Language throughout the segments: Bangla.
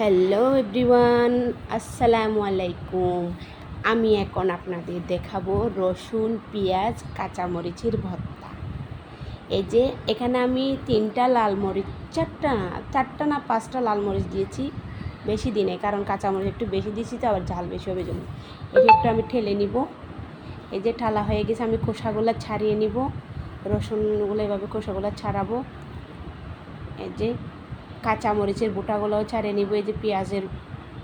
হ্যালো এভরিওয়ান আসসালামু আলাইকুম আমি এখন আপনাদের দেখাবো রসুন, পেঁয়াজ, কাঁচামরিচের ভর্তা। এই যে, এখানে আমি তিনটা লাল মরিচ, চারটা না চারটা না পাঁচটা লাল মরিচ দিয়েছি। বেশি দিনে, কারণ কাঁচামরিচ একটু বেশি দিয়েছি তো, আবার ঝাল বেশি হবে জন্য। এটা একটু আমি ঠেলে নিব। এই যে, ঠালা হয়ে গেছে, আমি খোসাগুলো ছাড়িয়ে নিব। রসুনগুলো এভাবে খোসাগুলো ছাড়াবো। এই যে কাঁচা মরিচের বোটাগুলোও ছাড়িয়ে নিব, এই যে পেঁয়াজের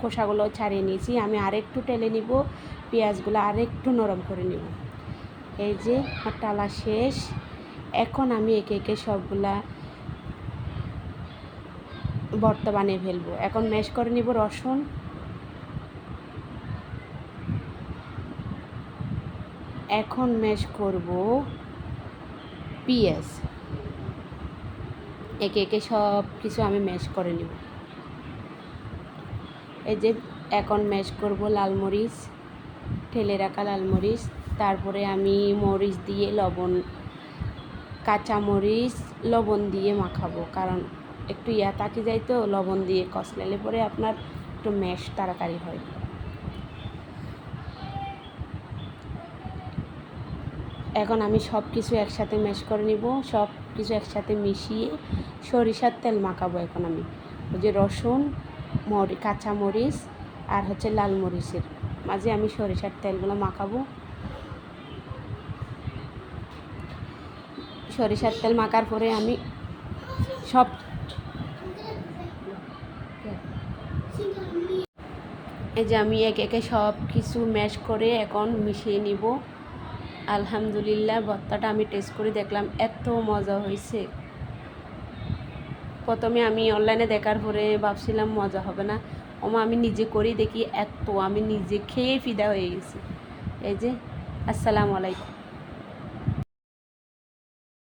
খোসাগুলোও ছাড়িয়ে নিয়েছি। আমি আরেকটু টেলে নিব, পেঁয়াজগুলো আরেকটু নরম করে নিব। এই যে আমার টালা শেষ। এখন আমি একে একে সবগুলা ভর্তা বানিয়ে ফেলব। এখন ম্যাশ করে নিব রসুন। এখন ম্যাশ করব পেঁয়াজ। একে একে সব কিছু আমি ম্যাশ করে নিব। এই যে এখন ম্যাশ করব লাল মরিচ ঠেলে রাখা লাল মরিচ, তারপরে আমি মরিচ দিয়ে লবণ, কাঁচা মরিচ লবণ দিয়ে মাখাবো, কারণ একটু ইয়া তাকি যায় তো, লবণ দিয়ে কষলালে পরে আপনার একটু ম্যাশ তাড়াতাড়ি হয়। এখন আমি সব কিছু একসাথে ম্যাশ করে নিব সব কিছু একসাথে মিশিয়ে সরিষার তেল মাখাবো এখন আমি। ওই যে রসুন, মরি, কাঁচা মরিচ আর হচ্ছে লাল মরিচের মাঝে আমি সরিষার তেলগুলো মাখাবো। সরিষার তেল মাখার পরে আমি সব এই যে আমি একে একে সব কিছু ম্যাশ করে এখন মিশিয়ে নিব। আলহামদুলিল্লাহ ভর্তাটা আমি টেস্ট করে দেখলাম, এত মজা হয়েছে। প্রথমে আমি অনলাইনে দেখার পরে ভাবছিলাম, মজা হবে না। ওমা, আমি নিজে করি দেখি, এত, আমি নিজে খেয়ে ফিদা হয়ে গেছি। এই যে, আসসালামু আলাইকুম।